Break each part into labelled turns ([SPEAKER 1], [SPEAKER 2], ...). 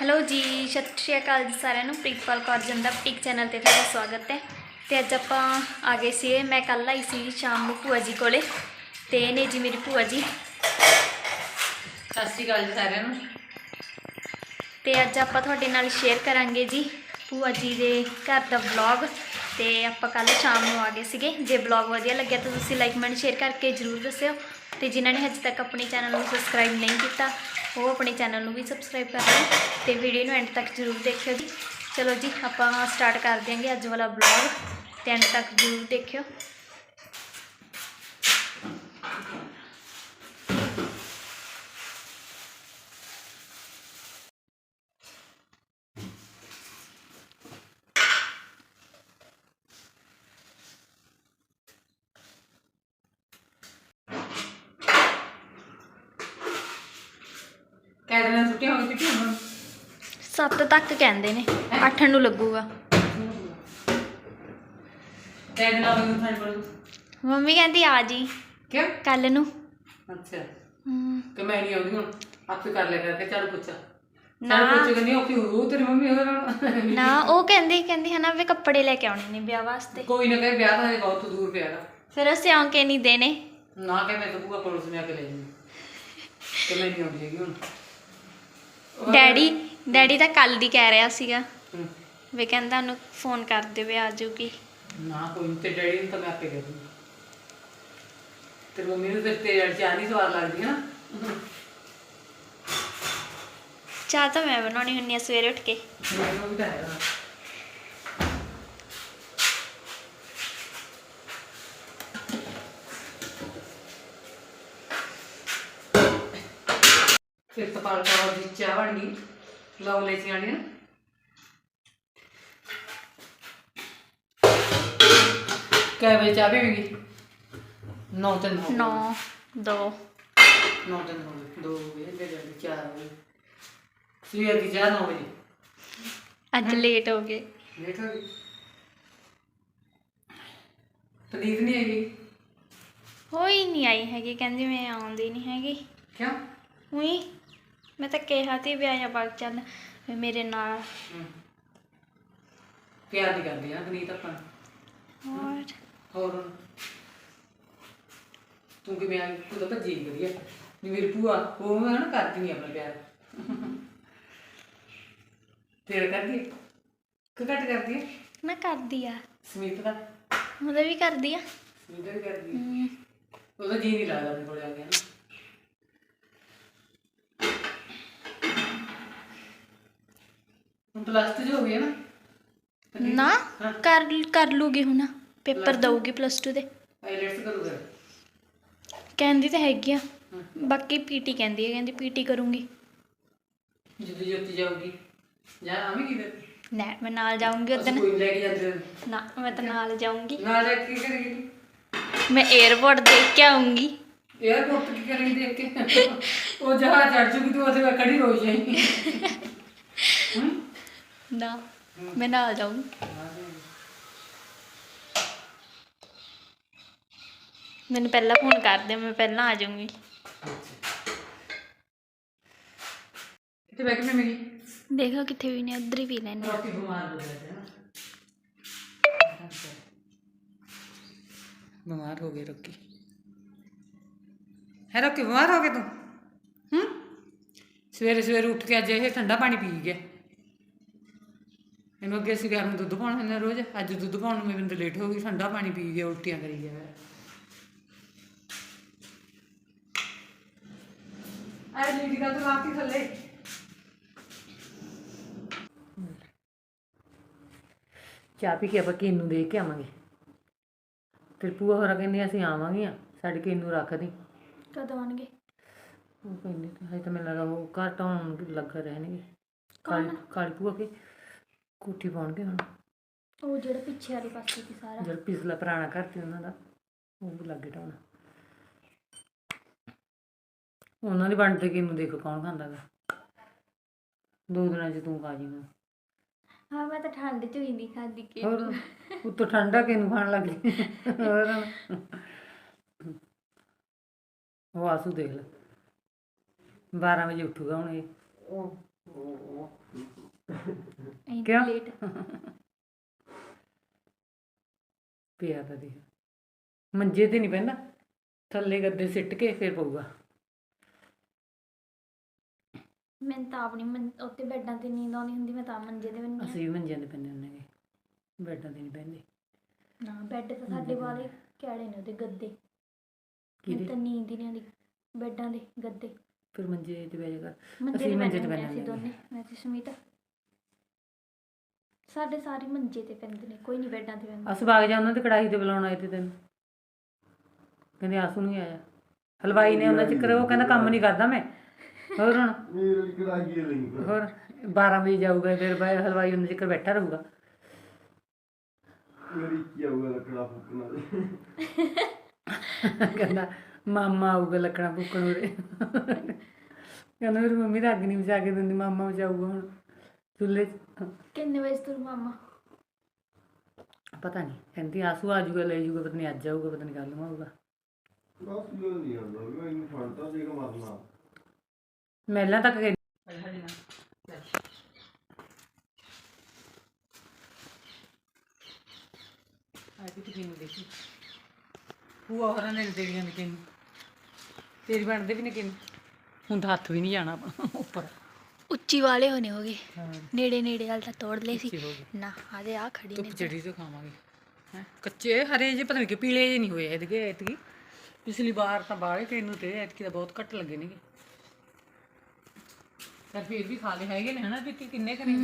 [SPEAKER 1] Hello ਜੀ ਸਤਿ ਸ਼੍ਰੀ ਅਕਾਲ ਜੀ ਸਾਰਿਆਂ ਨੂੰ। ਪ੍ਰੀਤਪਾਲ ਕੌਰ ਜੰਦਾ ਬੁਟੀਕ ਚੈਨਲ ਤੇ ਤੁਹਾਡਾ ਸਵਾਗਤ ਹੈ। ਤੇ ਅੱਜ ਆਪਾਂ ਆ ਗਏ ਸੀ ਮੈਂ ਕੱਲ ਆਈ ਸੀ ਸ਼ਾਮ ਨੂੰ ਭੂਆ ਜੀ ਕੋਲੇ। ਤੇ ਨੇ ਜੀ ਮੇਰੀ ਭੂਆ ਜੀ।
[SPEAKER 2] ਸਤਿ ਸ਼੍ਰੀ ਅਕਾਲ ਜੀ ਸਾਰਿਆਂ ਨੂੰ।
[SPEAKER 1] ਤੇ ਅੱਜ ਆਪਾਂ ਤੁਹਾਡੇ ਨਾਲ ਸ਼ੇਅਰ ਕਰਾਂਗੇ ਜੀ ਭੂਆ ਜੀ ਦੇ ਘਰ ਦਾ ਵਲੌਗ ਤੇ ਆਪਾਂ ਕੱਲ ਸ਼ਾਮ ਨੂੰ ਆ ਗਏ ਸੀਗੇ। ਜੇ ਵਲੌਗ ਵਧੀਆ ਲੱਗਿਆ ਤਾਂ ਤੁਸੀਂ ਲਾਈਕ ਕਮੈਂਟ ਸ਼ੇਅਰ ਕਰਕੇ ਜਰੂਰ ਦੱਸਿਓ। ਤੇ ਜਿਨ੍ਹਾਂ ਨੇ ਹਜੇ ਤੱਕ ਆਪਣੇ ਚੈਨਲ ਨੂੰ ਸਬਸਕ੍ਰਾਈਬ ਨਹੀਂ ਕੀਤਾ ਉਹ ਆਪਣੇ ਚੈਨਲ ਨੂੰ ਵੀ ਸਬਸਕ੍ਰਾਈਬ ਕਰ ਲਓ ਤੇ ਵੀਡੀਓ ਨੂੰ ਐਂਡ ਤੱਕ ਜਰੂਰ ਦੇਖਿਓ ਜੀ। ਚਲੋ ਜੀ, ਆਪਾਂ ਸਟਾਰਟ ਕਰ ਦਿਆਂਗੇ ਅੱਜ ਵਾਲਾ ਵਲੌਗ ਤੇ ਐਂਡ ਤੱਕ ਜਰੂਰ ਦੇਖਿਓ
[SPEAKER 2] ਕਹਿ ਹੁਣ?
[SPEAKER 1] 7 ਤੱਕ ਕਹਿੰਦੇ ਨੇ 8 ਨੂੰ ਲੱਗੂਗਾ।
[SPEAKER 2] ਕਹਿ ਮੈਨੂੰ
[SPEAKER 1] ਮੰਮੀ ਕਹਿੰਦੀ ਆ ਜੀ।
[SPEAKER 2] ਕਿਉਂ?
[SPEAKER 1] ਕੱਲ ਨੂੰ।
[SPEAKER 2] ਅੱਛਾ।
[SPEAKER 1] ਹਮ,
[SPEAKER 2] ਕਿ ਮੈਂ ਨਹੀਂ ਆਉਂਦੀ ਹੁਣ ਆਪੇ ਕਰ ਲਿਆ ਕਰਕੇ ਚੱਲ ਪੁੱਛਾ।
[SPEAKER 1] ਨਾ।
[SPEAKER 2] ਚੱਲ ਪੁੱਛ ਕਹਿੰਦੀ ਔਖੀ ਹੋ ਤੇਰੀ ਮੰਮੀ ਉਹਦੇ ਨਾਲ?
[SPEAKER 1] ਨਾ ਉਹ ਕਹਿੰਦੀ ਕਹਿੰਦੀ ਹਨਾ ਵੀ ਕੱਪੜੇ ਲੈ ਕੇ ਆਉਣੇ ਨੇ ਵਿਆਹ ਵਾਸਤੇ।
[SPEAKER 2] ਕੋਈ ਨਾ ਕਹੇ ਵਿਆਹ ਤਾਂ ਹਜੇ ਬਹੁਤ ਦੂਰ ਪਿਆ
[SPEAKER 1] ਫਿਰ ਅਸੀਂ ਆਉਂ ਕੇ ਨਹੀਂ ਦੇਣੇ।
[SPEAKER 2] ਨਾ ਕਿ ਮੈਂ ਤਾਂ ਪੂਰਾ ਕੋਲ ਸੁਣਿਆ ਕੇ ਲੈ ਜਾਊਂਗੀ ਤੇ ਮੈਂ ਨਹੀਂ ਆਉਂਦੀ ਹੈਗੀ ਹੁਣ।
[SPEAKER 1] ਡੈਡੀ ਡੈਡੀ ਤਾਂ ਕੱਲ ਦੀ ਕਹਿ ਰਿਹਾ ਸੀਗਾ। ਵੀ ਕਹਿੰਦਾ ਉਹਨੂੰ ਫੋਨ ਕਰ ਦੇਵੇ ਆ ਜਾਊਗੀ।
[SPEAKER 2] ਨਾ ਕੋਈ ਨੀ, ਤੇ ਡੈਡੀ ਨੂੰ ਤਾਂ ਮੈਂ ਆਪੇ ਕਹਿ ਤੇ ਮੰਮੀ ਨੂੰ ਤੇ ਤੇਰੇ ਚਾਹ ਨਹੀਂ ਸਵਾਦ ਲੱਗਦੀ ਹੈ ਨਾ?
[SPEAKER 1] ਚਾਹ ਤਾਂ ਮੈਂ ਬਣਾਉਣੀ ਹੁੰਨੀ ਆ ਸਵੇਰੇ ਉੱਠ ਕੇ।
[SPEAKER 2] ਮੈਨੂੰ ਵੀ ਤਾਂ ਹੈਗਾ। ਫਿਰ ਤਪਾਲ ਕੌਰ ਦੀ ਚਾਹ ਬਣ ਗਈ ਲਓ ਲੈ ਸੀ ਆਣੀ ਕੈ ਵੇ ਚਾਹ ਪੀਵੇਂਗੀ ਨੌ ਤੇ ਨੌ
[SPEAKER 1] 9 2
[SPEAKER 2] ਨੌ ਤੇ ਨੌ ਦੋ ਵਜੇ ਤੇ ਜਾਂਦੀ ਚਾਰ ਵਜੇ। ਸਵੇਰ ਦੀ ਚਾਹ ਨੌ ਵਜੇ।
[SPEAKER 1] ਅੱਜ ਲੇਟ ਹੋ ਗਏ।
[SPEAKER 2] ਲੇਟ ਹੋ ਗਈ? ਪਨੀਰ ਨਹੀਂ ਹੈਗੀ
[SPEAKER 1] ਹੋਈ ਨਹੀਂ ਆਈ ਹੈਗੀ ਕਹਿੰਦੀ ਮੈਂ ਆਉਂਦੀ ਨਹੀਂ ਹੈਗੀ।
[SPEAKER 2] ਕਿਉਂ?
[SPEAKER 1] ਉਹੀ। ਮੈਂ ਤਾਂ ਕਿਹਾ ਤੀ ਵੀ ਆਇਆ ਬਾਗ ਚੱਲ ਵੀ ਮੇਰੇ ਨਾਲ।
[SPEAKER 2] ਹਮ। ਪਿਆਰ ਨਹੀਂ ਕਰਦੀ ਨਾ ਪਨੀਰ ਆਪਾਂ।
[SPEAKER 1] ਹੋਰ?
[SPEAKER 2] ਹੋਰ ਹੁਣ? ਤੂੰ ਕਿਵੇਂ ਆ? ਤੂੰ ਤਾਂ ਭੱਜੀ ਨੀ ਵਧੀਆ। ਨੀ ਮੇਰੀ ਭੂਆ ਉਹ ਮੈਂ ਨਾ ਕਰਦੀ ਨਹੀਂ ਆਪਣਾ ਪਿਆਰ। ਤੇਰਾ ਕਰਦੀ ਹੈ ਕਿ ਘੱਟ ਕਰਦੀ ਹੈ
[SPEAKER 1] ਨਾ ਕਰਦੀ ਆ।
[SPEAKER 2] ਸਮੀਤ ਦਾ?
[SPEAKER 1] ਉਹਦਾ ਵੀ ਕਰਦੀ ਆ।
[SPEAKER 2] ਸਮੀਤ ਦਾ ਵੀ ਕਰਦੀ ਹੈ ਉਹਦਾ ਜੀ ਨਹੀਂ ਲੱਗਦਾ ਆਪਣੇ ਕੋਲ ਆ ਗਿਆ ਨਾ ਪਲੱਸ 2 ਹੋ ਗਈ ਨਾ।
[SPEAKER 1] ਨਾ ਕਰ ਕਰ ਲੂਗੀ ਹੁਣ ਪੇਪਰ ਦਊਗੀ ਪਲੱਸ 2 ਦੇ।
[SPEAKER 2] ਆਈਲੈਟਸ
[SPEAKER 1] ਕਹਿੰਦੀ ਤਾਂ ਹੈਗੀ ਆ ਬਾਕੀ ਪੀਟੀ ਕਹਿੰਦੀ ਹੈ ਕਹਿੰਦੀ ਪੀਟੀ ਕਰੂੰਗੀ।
[SPEAKER 2] ਜਦੋਂ ਜੋਤੀ ਜਾਊਗੀ। ਜਾਂ ਆਵੇਂ ਕਿਤੇ?
[SPEAKER 1] ਨਾ ਮੈਂ ਨਾਲ ਜਾਊਂਗੀ ਉਦੋਂ ਨਾ ਮੈਂ ਤਾਂ ਨਾਲ ਜਾਊਂਗੀ।
[SPEAKER 2] ਨਾਲ ਜਾ ਕੇ ਕੀ ਕਰੇਗੀ
[SPEAKER 1] ਮੈਂ 에어ਪੋਰਟ ਦੇਖ ਕੇ ਆਉਂਗੀ
[SPEAKER 2] 에어ਪੋਰਟ ਕੀ ਕਰੇਗੀ ਦੇਖ ਕੇ? ਉਹ ਜਹਾਜ਼ ਚੜ ਜੂਗੀ ਤੇ ਉਹਦੇ ਖੜੀ ਰੋ ਜਾਏਗੀ
[SPEAKER 1] ਨਾ ਮੈਂ ਨਾਲ ਜਾਊਂਗੀ ਮੈਨੂੰ ਪਹਿਲਾਂ ਫੋਨ ਕਰ ਦੇ ਮੈਂ ਪਹਿਲਾਂ ਆ ਜਾਊਂਗੀ।
[SPEAKER 2] ਇੱਥੇ ਬੈਠ ਕੇ ਮੇਰੀ
[SPEAKER 1] ਦੇਖੋ ਕਿੱਥੇ ਵੀ ਨਹੀਂ ਉਧਰ ਹੀ ਵੀ ਲੈਣੀ
[SPEAKER 2] ਰੋਟੀ ਬਿਮਾਰ ਹੋ ਗਿਆ ਹੈ ਨਾ। ਬਿਮਾਰ ਹੋ ਗਏ ਰੋਕੀ। ਹੈ ਰੋਕੀ ਬਿਮਾਰ ਹੋ ਗਏ ਤੂੰ? ਹੂੰ? ਸਵੇਰੇ ਸਵੇਰੇ ਉੱਠ ਕੇ ਅੱਜ ਇਹ ਠੰਡਾ ਪਾਣੀ ਪੀ ਗਿਆ ਇਹਨੂੰ ਅੱਗੇ ਅਸੀਂ ਗਰਮ ਦੁੱਧ ਪਾਉਣਾ ਹੁੰਦਾ ਰੋਜ਼ ਅੱਜ ਦੁੱਧ ਪਾਉਣ ਨੂੰ ਮੈਨੂੰ ਲੇਟ ਹੋ ਗਈ ਠੰਡਾ ਪਾਣੀ ਪੀ ਗਿਆ ਉਲਟੀਆਂ ਕਰੀ ਗਿਆ ਆ ਲੀਡੀ ਦਾ ਤੂੰ ਆਪ ਥੱਲੇ। ਚਾਹ ਪੀ ਕੇ ਆਪਾਂ ਕਿੰਨੂ ਦੇਖ ਕੇ ਆਵਾਂਗੇ। ਫਿਰ ਭੂਆ ਹੋਰਾਂ ਕਹਿੰਦੇ ਅਸੀਂ ਆਵਾਂਗੇ ਆ ਸਾਡੇ ਕਿੰਨੂ ਰੱਖ ਦੀ
[SPEAKER 1] ਕਦੋਂ ਆਣਗੇ
[SPEAKER 2] ਉਹ ਕਹਿੰਦੇ ਹਜੇ ਤਾਂ ਮੈਨੂੰ ਲੱਗਦਾ ਉਹ ਘਰ ਟਾਉਣ ਲੱਗ ਰਹਿਣਗੇ। ਕਾਲੀ ਕਾਲੀ ਭੂਆ ਕੇ। ਕੋਠੀ ਪਾਉਣਗੇ ਹੁਣ।
[SPEAKER 1] ਉਹ ਜਿਹੜੇ ਪਿੱਛੇ ਵਾਲੇ ਪਾਸੇ ਦੀ ਸਾਰਾ।
[SPEAKER 2] ਜਿਹੜਾ ਪਿਛਲਾ ਪੁਰਾਣਾ ਘਰ ਸੀ ਉਹਨਾਂ ਦਾ ਉਹ ਵੀ ਲੱਗੇ ਟਾਉਣਾ ਉਹਨਾਂ ਦੀ ਬਣਦੇ ਕਿੰਨੂ ਦੇਖੋ ਕੌਣ ਖਾਂਦਾ ਗਾ? ਦੋ ਦਿਨਾਂ ਚ ਤੂੰ ਖਾ ਜੀਗਾ
[SPEAKER 1] ਹਾਂ ਮੈਂ ਤਾਂ ਠੰਡ ਚ ਹੀ ਨਹੀਂ ਖਾਦੀ ਕਿ
[SPEAKER 2] ਹੋਰ ਉੱਤੋਂ ਠੰਡਾ ਕਿਨੂੰ ਖਾਣ ਲੱਗ ਗਈ? ਹੋਰ। ਉਹ ਆਸੂ ਦੇਖ ਲੈ। 12 ਵਜੇ ਉੱਠੂਗਾ ਹੁਣ ਇਹ। ਉਹ। ਕਿਉਂ?
[SPEAKER 1] ਲੇਟ
[SPEAKER 2] ਪਿਆ ਤਾਂ ਦੇਖ ਮੰਜੇ ਤੇ ਨਹੀਂ ਪੈਂਦਾ ਥੱਲੇ ਗੱਦੇ ਸਿੱਟ ਕੇ ਫਿਰ ਪਊਗਾ।
[SPEAKER 1] ਮੈਂ ਤਾਂ ਆਪਣੀ ਮੰ- ਉੱਤੇ ਬੈੱਡਾਂ ਤੇ ਨੀਂਦ ਆਉਂਦੀ ਹੁੰਦੀ ਮੈਂ ਤਾਂ ਮੰਜੇ ਤੇ ਬੰਨੀ
[SPEAKER 2] ਅਸੀਂ ਵੀ ਮੰਜਿਆਂ ਤੇ ਪੈਂਦੇ ਹੁੰਦੇ ਨੇ ਬੈੱਡਾਂ ਤੇ ਨਹੀਂ ਪੈਂਦੇ
[SPEAKER 1] ਨਾ ਬੈੱਡ ਤਾਂ ਸਾਡੇ ਵਾਲੇ ਕਿਹੜੇ ਨੇ ਉਹਦੇ? ਗੱਦੇ।
[SPEAKER 2] ਕਿਹਦੇ
[SPEAKER 1] ਤਾਂ ਨੀਂਦ ਹੀ ਨਹੀਂ ਆਉਂਦੀ। ਬੈੱਡਾਂ ਦੇ ਗੱਦੇ।
[SPEAKER 2] ਫਿਰ ਮੰਜੇ ਤੇ
[SPEAKER 1] ਮੰਜੇ
[SPEAKER 2] ਅਸੀਂ ਮੰਜੇ ਤੇ
[SPEAKER 1] ਅਸੀਂ
[SPEAKER 2] ਪੈਂਦੇ
[SPEAKER 1] ਦੋਨੇ। ਮੈਂ ਤੇ ਸੁਮੀਤ। ਸਾਡੇ ਸਾਰੇ ਮੰਜੇ ਤੇ ਪੈਂਦੇ ਨੇ ਕੋਈ ਨਹੀਂ ਬੈੱਡਾਂ ਤੇ ਪੈਂਦਾ।
[SPEAKER 2] ਅਸ ਬਾਗ ਜਾ ਉਹਨਾਂ ਤੇ ਕੜਾਹੀ ਤੇ ਬੁਲਾਉਣ ਆਏ ਤੇ ਤੈਨੂੰ। ਕਹਿੰਦੇ ਆਸੂ ਨਹੀਂ ਆਇਆ। ਹਲਵਾਈ ਨੇ ਉਹਨਾਂ ਚੱਕਰ ਉਹ ਕਹਿੰਦਾ ਕੰਮ ਨਹੀਂ ਕਰਦਾ ਮੈਂ। ਹੋਰ ਹੁਣ?
[SPEAKER 3] ਮੇਰੀ ਕੜਾਈ ਨਹੀਂ।
[SPEAKER 2] ਹੋਰ? 12 ਵਜੇ ਜਾਊਗਾ ਫਿਰ ਬਾਈ ਹਲਵਾਈ ਉਹਨਾਂ ਚੱਕਰ ਬੈਠਾ ਰਹੂਗਾ।
[SPEAKER 3] ਮੇਰੀ ਕੀ ਆਊਗਾ ਲੱਕੜਾ ਫੁੱਕਣਾ
[SPEAKER 2] ਕਹਿੰਦਾ ਮਾਮਾ ਆਊਗਾ ਲੱਕੜਾਂ ਫੂਕਣ ਉਰੇ। ਕਹਿੰਦਾ ਮੇਰੀ ਮੰਮੀ ਤਾਂ ਅੱਗ ਨਹੀਂ ਬਚਾ ਕੇ ਦਿੰਦੀ ਮਾਮਾ ਬਚਾਊਗਾ ਹੁਣ। ਚੁੱਲ੍ਹੇ 'ਚ
[SPEAKER 1] ਕਿੰਨੇ ਵਜੇ ਤੁਰ ਮਾਮਾ?
[SPEAKER 2] ਪਤਾ ਨਹੀਂ ਕਹਿੰਦੀ ਆਸੂ ਆ ਜਾਊਗਾ ਲੈ ਜਾਊਗਾ ਪਤਾ ਨਹੀਂ ਅੱਜ ਆਊਗਾ ਪਤਾ ਨਹੀਂ ਕੱਲ ਨੂੰ ਆਊਗਾ।
[SPEAKER 3] ਬਸ ਇਹ ਨਹੀਂ ਆਉਂਦਾ ਮੈਂ ਇਹਨੂੰ ਫੜਦਾ ਜੇ ਮਰਨਾ
[SPEAKER 2] ਮਹਿਲਾਂ ਤੱਕ ਗਏ ਆਜੀ ਤੇ ਕਿਨੂੰ ਦੇਖੀ। ਭੂਆ ਹੋਰਾਂ ਨੇ ਦੇੜੀਆਂ ਨੇ। ਕਿਨੂੰ ਤੇਰੀ ਬਣਦੇ ਵੀ ਨੇ। ਕਿਨੂੰ ਹੁਣ ਤਾਂ ਹੱਥ ਵੀ ਨਹੀਂ ਜਾਣਾ ਆਪਣਾ ਉੱਪਰ।
[SPEAKER 1] ਉੱਚੀ ਵਾਲੇ ਹੋਣੇ ਹੋਗੇ।
[SPEAKER 2] ਹਾਂ।
[SPEAKER 1] ਨੇੜੇ ਨੇੜੇ ਵਾਲ ਤਾਂ ਤੋੜ ਲਏ ਸੀ।
[SPEAKER 2] ਉੱਚੀ ਹੋ ਗਈ।
[SPEAKER 1] ਨਾ ਆਦੇ ਆ ਖੜੀ
[SPEAKER 2] ਧੁੱਪ
[SPEAKER 1] ਨੇ।
[SPEAKER 2] ਚੜੀ ਤੋਂ ਖਾਵਾਂਗੇ। ਹੈ? ਕੱਚੇ ਹਰੇ ਜੇ ਪਤਾ ਨਹੀਂ ਕਿ ਪੀਲੇ ਜੇ ਨਹੀਂ ਹੋਏ ਇਹਦੇ ਐਤਕੀ ਪਿਛਲੀ ਵਾਰ ਤਾਂ ਬਾਹਲੇ ਕਿਨੂੰ ਤੇ ਐਤਕੀ ਤਾਂ ਬਹੁਤ ਘੱਟ ਲੱਗੇ ਨੇਗੇ। ਪਰ ਫਿਰ ਵੀ ਖਾ ਲਏ ਹੈਗੇ ਨੇ ਹਨਾ ਵੀ ਕਿ- ਕਿੰਨੇ ਕਰੇ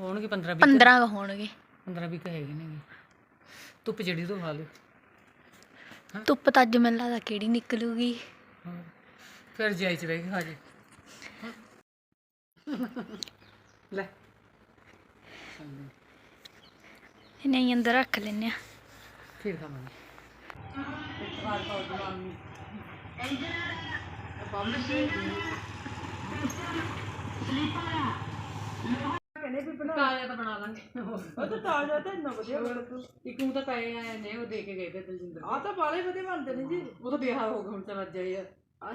[SPEAKER 2] ਹੋਣਗੇ 15 20
[SPEAKER 1] 15 ਕੁ ਹੋਣਗੇ।
[SPEAKER 2] 15 20 ਹੈਗੇ ਨੇਗੇ। ਧੁੱਪ ਚੜੀ ਤੋਂ ਖਾ ਲਿਓ
[SPEAKER 1] ਧੁੱਪ ਤਾਂ ਅੱਜ ਮੈਨੂੰ ਲੱਗਦਾ ਕਿਹੜੀ ਨਿਕਲੂਗੀ।
[SPEAKER 2] ਫਿਰ ਜਾਈ ਚ ਬਹਿ ਕੇ ਖਾ ਜੇ ਲੈ।
[SPEAKER 1] ਨਹੀਂ ਅੰਦਰ ਰੱਖ ਲੈਨੇ ਆ
[SPEAKER 2] ਫਿਰ ਖਾਵਾਂਗੇ। ਤਾਜ਼ਾ ਤਾਂ ਬਣਾ ਲਾਂਗੇ। ਉਹ ਤਾਂ ਤਾਜ਼ਾ ਤਾਂ ਇੰਨਾ ਵਧੀਆ ਇੱਕ ਨੂੰ ਤਾਂ ਪਏ ਆਏ ਨੇ ਉਹ ਦੇ ਕੇ ਗਏ ਤੇ ਦਲਜਿੰਦਰ। ਆ ਤਾਂ ਬਾਲੇ ਵਧੀਆ ਬਣਦੇ ਨੇ ਜੀ। ਉਹ ਤਾਂ ਬਿਹਾਰ ਹੋ ਗਿਆ ਹੁਣ ਤਾਂ ਵੱਜ ਜਾਈ ਆ।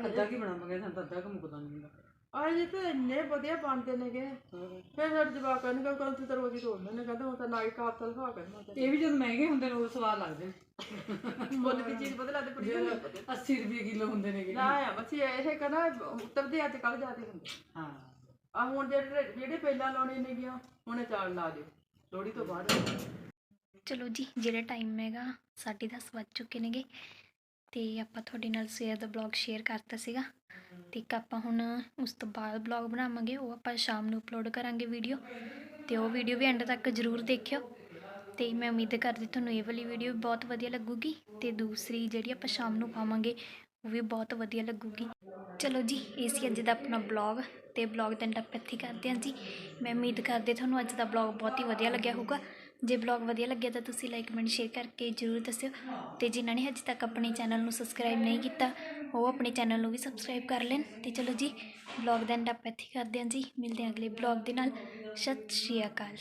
[SPEAKER 2] ਅੱਧਾ ਕੀ ਬਣਾਵਾਂਗੇ ਸਾਨੂੰ ਤਾਂ ਅੱਧਾ ਕੁ ਮੁੱਕਦਾ ਨਹੀਂ ਹੁੰਦਾ।
[SPEAKER 4] ਆ ਜੇ ਤਾਂ ਇੰਨੇ ਵਧੀਆ ਬਣਦੇ ਨੇਗੇ। ਫਿਰ ਸਾਡੇ ਜਵਾਕ ਕਹਿੰਦੇ ਕੱਲ ਤੇ ਰੋਜ਼ ਹੀ ਤੋੜਨੇ ਨੇ ਕਹਿੰਦੇ ਹੁਣ ਤਾਂ ਨਾਈ ਕਾਪ ਤਲ ਖਾ ਕਰਨਾ ਤੇ
[SPEAKER 2] ਇਹ ਵੀ ਜਦ ਮਹਿੰਗੇ ਹੁੰਦੇ ਨੇ ਉਹ ਸਵਾਦ ਲੱਗਦੇ। ਨੇ
[SPEAKER 4] ਮੁੱਲ ਦੀ ਚੀਜ਼ ਬਦਲਾ ਤੇ ਪੜੀ
[SPEAKER 2] 80 ਰੁਪਏ ਕਿਲੋ ਹੁੰਦੇ ਨੇਗੇ।
[SPEAKER 4] ਨਾ ਆ ਬੱਚੇ ਇਹ ਕਹਿੰਦਾ ਉਤਰਦੇ ਅੱਜ ਕੱਲ ਜਾਦੇ ਹੁੰਦੇ।
[SPEAKER 2] ਹਾਂ।
[SPEAKER 4] ਆ ਹੁਣ ਜਿਹੜੇ ਜਿਹੜੇ ਪਹਿਲਾਂ ਲਾਉਣੇ ਨੇ ਗਿਆ ਹੁਣੇ ਚਾਲ ਲਾ ਦਿਓ। ਲੋੜੀ ਤੋਂ ਬਾਅਦ।
[SPEAKER 1] ਚਲੋ ਜੀ ਜਿਹੜਾ ਟਾਈਮ ਹੈਗਾ 10:30 ਵੱਜ ਚੁੱਕੇ ਨੇਗੇ। ਤੇ ਆਪਾਂ ਤੁਹਾਡੇ ਨਾਲ ਸਵੇਰ ਦਾ ਬਲੌਗ ਸ਼ੇਅਰ ਕਰਤਾ ਸੀਗਾ। ਤੇ ਇੱਕ ਆਪਾਂ ਹੁਣ ਉਸ ਤੋਂ ਬਾਅਦ ਬਲੌਗ ਬਣਾਵਾਂਗੇ, ਉਹ ਆਪਾਂ ਸ਼ਾਮ ਨੂੰ ਅਪਲੋਡ ਕਰਾਂਗੇ ਵੀਡੀਓ ਤੇ ਉਹ ਵੀਡੀਓ ਵੀ ਐਂਡ ਤੱਕ ਜ਼ਰੂਰ ਦੇਖਿਓ। ਤੇ ਮੈਂ ਉਮੀਦ ਕਰਦੀ ਤੁਹਾਨੂੰ ਇਹ ਵਾਲੀ ਵੀਡੀਓ ਵੀ ਬਹੁਤ ਵਧੀਆ ਲੱਗੂਗੀ। ਤੇ ਦੂਸਰੀ ਜਿਹੜੀ ਆਪਾਂ ਸ਼ਾਮ ਨੂੰ ਪਾਵਾਂਗੇ, ਉਹ ਵੀ ਬਹੁਤ ਵਧੀਆ ਲੱਗੂਗੀ। ਚਲੋ ਜੀ, ਇਹ ਸੀ ਅੱਜ ਦਾ ਆਪਣਾ ਬਲੌਗ ਤੇ ਬਲੌਗ ਦਾ ਐਂਡ ਆਪਾਂ ਇੱਥੇ ਹੀ ਕਰਦੇ ਹਾਂ ਜੀ। ਮੈਂ ਉਮੀਦ ਕਰਦੀ ਤੁਹਾਨੂੰ ਅੱਜ ਦਾ ਬਲੌਗ ਬਹੁਤ ਹੀ ਵਧੀਆ ਲੱਗਿਆ ਹੋਊਗਾ। ਜੇ ਬਲੌਗ ਵਧੀਆ ਲੱਗਿਆ ਤਾਂ ਤੁਸੀਂ ਲਾਈਕ ਕਮੈਂਟ ਸ਼ੇਅਰ ਕਰਕੇ ਜਰੂਰ ਦੱਸਿਓ। ਤੇ ਜਿਨ੍ਹਾਂ ਨੇ ਹਜੇ ਤੱਕ ਆਪਣੇ ਚੈਨਲ ਨੂੰ ਸਬਸਕ੍ਰਾਈਬ ਨਹੀਂ ਕੀਤਾ, ਉਹ ਆਪਣੇ ਚੈਨਲ ਨੂੰ ਵੀ ਸਬਸਕ੍ਰਾਈਬ ਕਰ ਲੈਣ। ਤੇ ਚਲੋ ਜੀ ਬਲੌਗ ਦਾ ਐਂਡ ਆਪਾਂ ਇੱਥੇ ਕਰਦੇ ਹਾਂ ਜੀ। ਮਿਲਦੇ ਹਾਂ ਅਗਲੇ ਬਲੌਗ ਦੇ ਨਾਲ। ਸਤਿ ਸ਼੍ਰੀ ਅਕਾਲ।